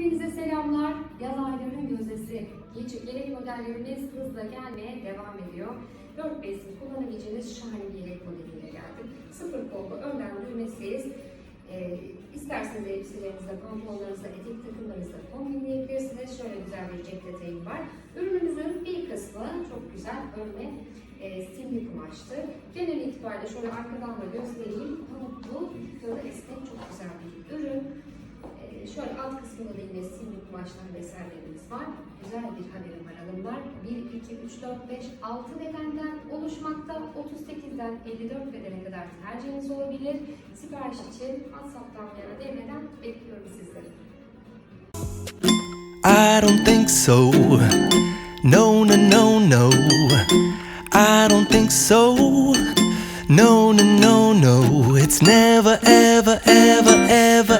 Hepinize selamlar. Yaz aylarının gözdesi. Geç- Yelek modellerimiz hızla gelmeye devam ediyor. 4 besin kullanabileceğiniz şahane bir yelek modeliyle geldim. Sıfır kollu önden düğmesiz. Ee, isterseniz elbiselerinizle, pantolonlarınızla, etek takımlarınızla kombinleyebilirsiniz. Şöyle güzel bir cep detayı var. Ürünümüzün bir kısmı çok güzel örme e, simli kumaştı. Genel itibariyle şöyle arkadan da göstereyim. Pamuklu, şöyle alt kısmında da yine simli kumaştan vesairemiz var. Güzel bir haberim var hanımlar. 1, 2, 3, 4, 5, 6 bedenden oluşmakta. 38'den 54 bedene kadar tercihiniz olabilir. Sipariş için WhatsApp'tan veya DM'den bekliyorum sizleri. I don't think so. No, no, no, no. I don't think so. No, no, no, no. It's never, ever, ever, ever, ever, ever